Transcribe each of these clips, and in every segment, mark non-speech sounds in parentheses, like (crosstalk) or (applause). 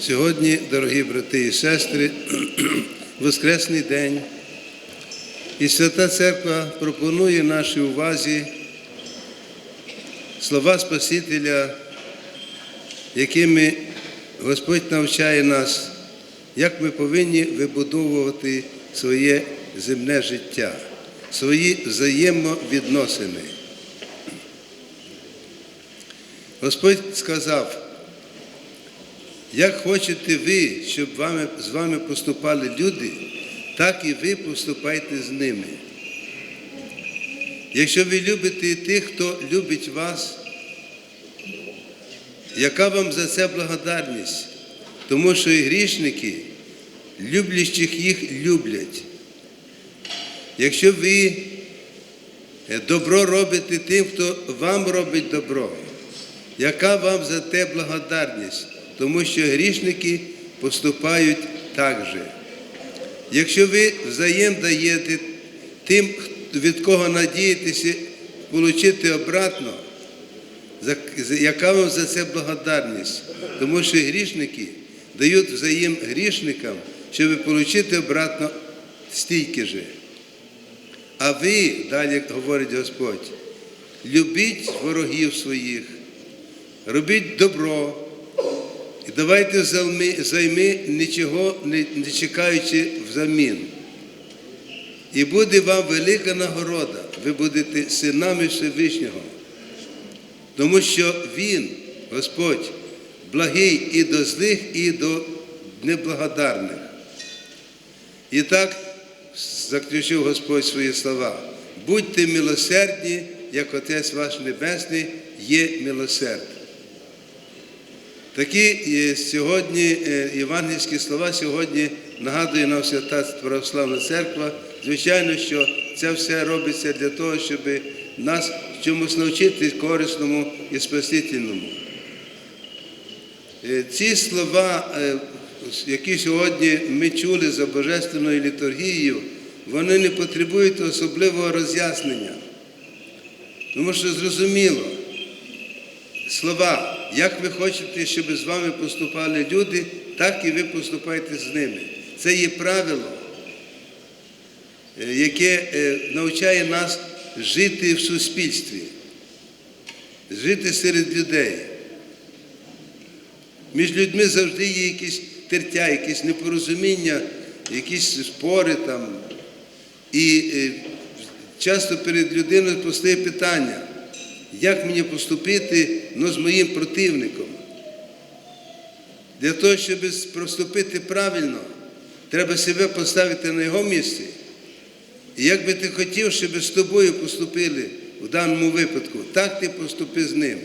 Сьогодні, дорогі брати і сестри, (clears throat) Воскресний день. І Свята Церква пропонує нашій увазі слова Спасителя, якими Господь навчає нас, як ми повинні вибудовувати своє земне життя, свої взаємовідносини. Господь сказав, як хочете ви, щоб вами, з вами поступали люди, так і ви поступайте з ними. Якщо ви любите тих, хто любить вас, яка вам за це благодарність? Тому що і грішники, люблячих їх люблять. Якщо ви е, добро робите тим, хто вам робить добро, яка вам за те благодарність? Тому що грішники поступають так же. Якщо ви взаєм даєте тим, від кого надієтеся отримати обратно, яка вам за це благодарність? Тому що грішники дають взаєм грішникам, щоб отримати обратно стільки же. А ви, далі говорить Господь, любіть ворогів своїх, робіть добро. І давайте займи нічого не чекаючи взамін. І буде вам велика нагорода, ви будете синами Всевишнього. Тому що Він, Господь, благий і до злих, і до неблагодарних. І так заключив Господь свої слова. Будьте милосердні, як Отець ваш Небесний є милосердний. Такі сьогодні євангельські слова сьогодні нагадує нам свята Православна Церква. Звичайно, що це все робиться для того, щоб нас чомусь навчити корисному і спасительному. Ці слова, які сьогодні ми чули за Божественною літургією, вони не потребують особливого роз'яснення. Тому що зрозуміло, слова, як ви хочете, щоб з вами поступали люди, так і ви поступайте з ними. Це є правило, яке навчає нас жити в суспільстві, жити серед людей. Між людьми завжди є якісь тертя, якісь непорозуміння, якісь спори там. І часто перед людиною постає питання, як мені поступити ну, з моїм противником. Для того, щоб поступити правильно, треба себе поставити на його місці. І як би ти хотів, щоб з тобою поступили в даному випадку, так ти поступи з ним.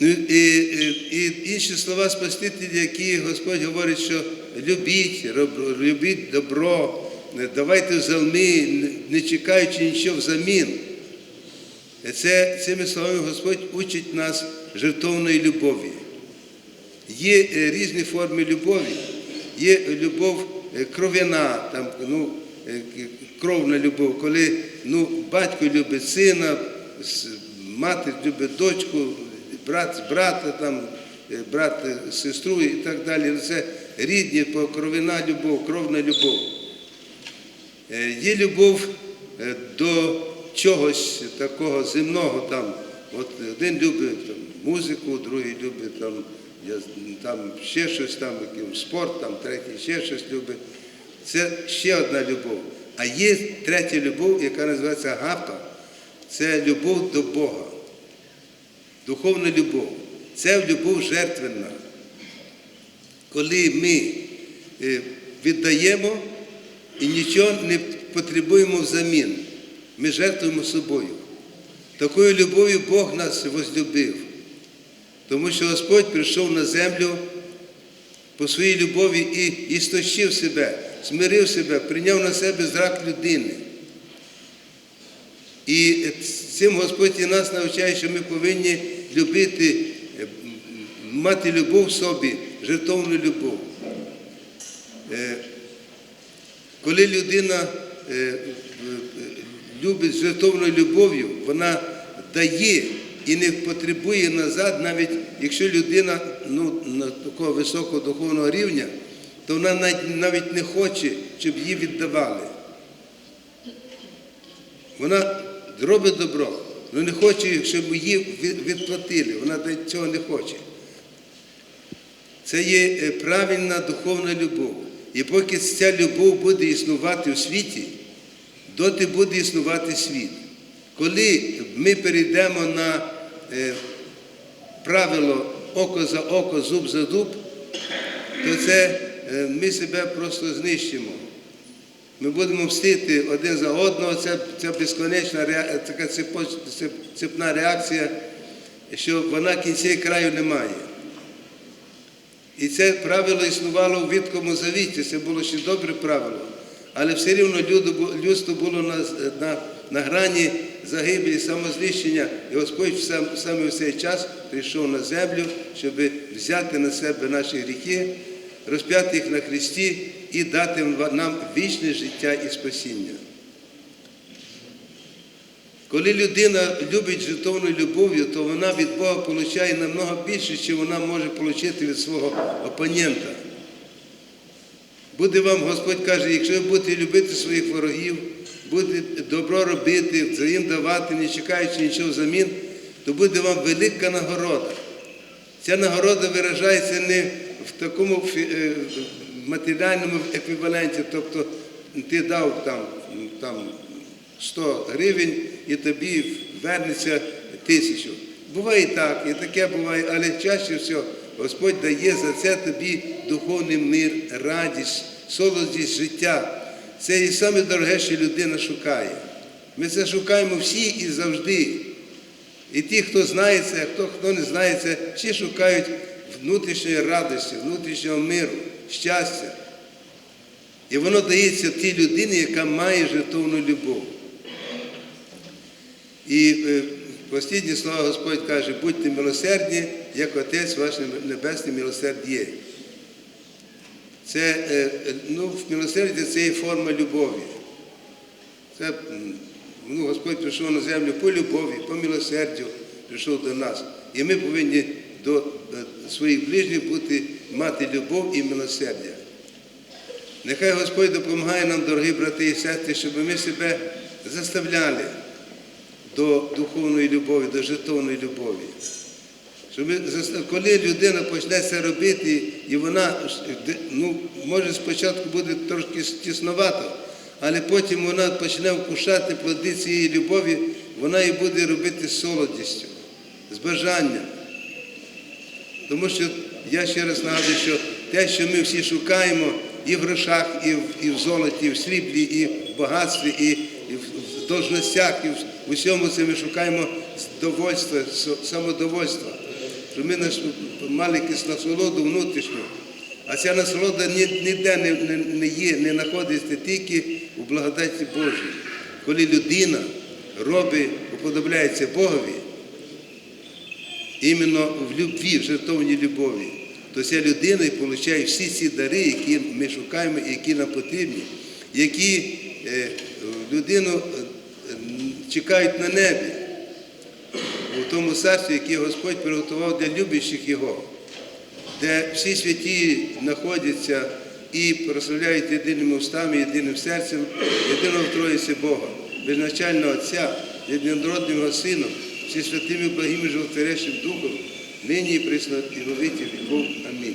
Ну, і, і, і інші слова Спасителя, які Господь говорить, що любіть, любіть добро, давайте взалми, не чекаючи нічого взамін. Це, Цими словами Господь учить нас жертовної любові. Є різні форми любові, є любов кров'яна, там, ну, кровна любов, коли ну, батько любить сина, мати любить дочку, брат брата, там, брат сестру і так далі. Це рідні, кров'яна любов, кровна любов. Є любов до чогось такого земного. там, от Один любить там, музику, другий любить там, там ще щось, там, спорт, там, третій ще щось любить. Це ще одна любов. А є третя любов, яка називається гапа. Це любов до Бога. Духовна любов. Це любов жертвенна. Коли ми віддаємо і нічого не потребуємо взамін, ми жертвуємо собою. Такою любов'ю Бог нас возлюбив. Тому що Господь прийшов на землю по своїй любові і істощив себе, смирив себе, прийняв на себе зрак людини. І цим Господь і нас навчає, що ми повинні любити, мати любов в собі, жертовну любов. Коли людина любить жертовною любов'ю, вона дає і не потребує назад, навіть якщо людина ну, на такого високого духовного рівня, то вона навіть, навіть не хоче, щоб її віддавали. Вона робить добро, але не хоче, щоб її відплатили. Вона цього не хоче. Це є е, правильна духовна любов. І поки ця любов буде існувати у світі, доти буде існувати світ. Коли ми перейдемо на е, правило око за око, зуб за зуб, то це е, ми себе просто знищимо. Ми будемо мстити один за одного, це, це безконечна така цепна реакція, що вона кінця і краю немає. І це правило існувало у Віткому Завіті, це було ще добре правило. Але все рівно людство було на, на, на грані загибелі, самознищення. І Господь сам, саме в цей час прийшов на землю, щоб взяти на себе наші гріхи, розп'яти їх на Христі і дати нам вічне життя і спасіння. Коли людина любить жертовною любов'ю, то вона від Бога отримує намного більше, ніж вона може отримати від свого опонента. Буде вам, Господь каже, якщо ви будете любити своїх ворогів, будете добро робити, взаєм давати, не чекаючи нічого взамін, то буде вам велика нагорода. Ця нагорода виражається не в такому е, матеріальному еквіваленті, тобто ти дав там, там 100 гривень і тобі вернеться тисячу. Буває і так, і таке буває, але чаще всього Господь дає за це тобі духовний мир, радість, солодість життя. Це і саме дороге, що людина шукає. Ми це шукаємо всі і завжди. І ті, хто знає це, хто, хто не знає це, всі шукають внутрішньої радості, внутрішнього миру, щастя. І воно дається тій людині, яка має жертовну любов. І останні слова Господь каже, будьте милосердні, як Отець ваш Небесний милосерд є. Це, е, е, ну, в милосерді це є форма любові. Це, ну, Господь прийшов на землю по любові, по милосердю прийшов до нас. І ми повинні до е, своїх ближніх бути, мати любов і милосердя. Нехай Господь допомагає нам, дорогі брати і сестри, щоб ми себе заставляли до духовної любові, до жертовної любові. Коли людина почне це робити, і вона ну, може спочатку буде трошки тісновато, але потім вона почне вкушати плоди цієї любові, вона її буде робити з солодістю, з бажанням. Тому що я ще раз нагадую, що те, що ми всі шукаємо і в грошах, і в, і в золоті, і в сріблі, і в багатстві, і, і в должностях, і в, усьому це ми шукаємо довольства, самодовольства. Щоб ми мали якусь насолоду внутрішню. А ця насолода ніде не, не, є, не знаходиться тільки у благодаті Божій. Коли людина робить, уподобляється Богові, іменно в любві, в жертовній любові, то ця людина і отримує всі ці дари, які ми шукаємо і які нам потрібні, які е, людину чекають на небі, у тому царстві, яке Господь приготував для любящих Його, де всі святі знаходяться і прославляють єдиними устами, єдиним серцем, єдиного в Троїці Бога, безначального Отця, єдинородним Його Сином, всі святими благими животворящим Духом, нині і присно і во віки. Амінь.